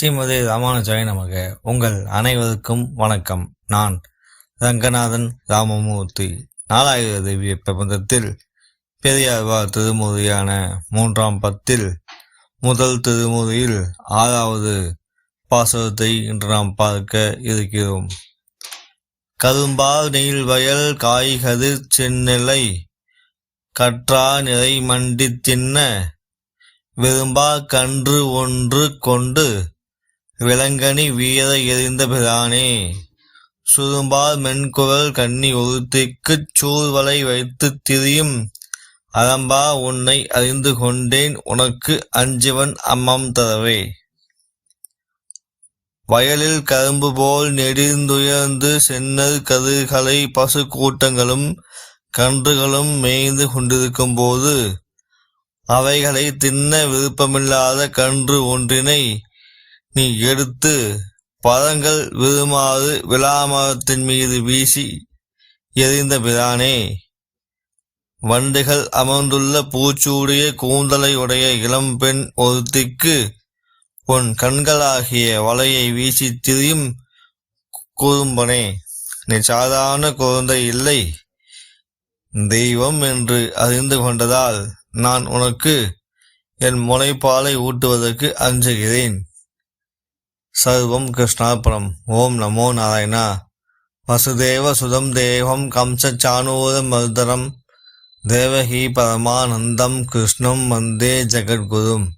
ஸ்ரீமதி ராமானுஜாய் நமக. உங்கள் அனைவருக்கும் வணக்கம். நான் ரங்கநாதன் ராமமூர்த்தி. நாலாயிர தேவிய பிரபந்தத்தில் பெரியார்வார் திருமுறையான மூன்றாம் பத்தில் முதல் திருமுறையில் ஆறாவது பாசத்தை இன்று நாம் பார்க்க இருக்கிறோம். கரும்பார் நீள்வயல் காய்கதிர் செந்நிலை கற்றா நிறை மண்டி தின்ன விரும்பா கன்று ஒன்று கொண்டு விலங்கனி வீர எறிந்த பிரானே சுரும்பார் மென்குரல் கன்னி ஒருத்திக்குச் சூர்வலை வைத்துத் திரியும் அறம்பா உன்னை அறிந்து கொண்டேன் உனக்கு அஞ்சுவன் அம்மம் தரவே. வயலில் கரும்பு போல் நெடிந்துயர்ந்து சென்னல் கதிர்களை பசு கூட்டங்களும் கன்றுகளும் மேய்ந்து கொண்டிருக்கும் போது அவைகளை தின்ன விருப்பமில்லாத கன்று ஒன்றினை நீ எடுத்து பதங்கள் விருமாறு விழாமரத்தின் மீது வீசி எறிந்த பிரானே வண்டுகள் அமர்ந்துள்ள பூச்சூடிய கூந்தலை உடைய இளம்பெண் ஒருத்திக்கு உன் கண்களாகிய வலையை வீசித் திரியும் குறும்பனே நீ சாதாரண குழந்தை இல்லை. தெய்வம் என்று அறிந்து கொண்டதால் நான் உனக்கு என் முளைப்பாலை ஊட்டுவதற்கு அஞ்சுகிறேன். சர்வம் கிருஷ்ணார்ப்பணம் ஓம் நமோ நாராயணா. வசுதேவ சுதம் தேவம் கம்சச்சானூர மர்தரம். தேவகி பரமானந்தம் கிருஷ்ணம் வந்தே ஜெகத்குரும்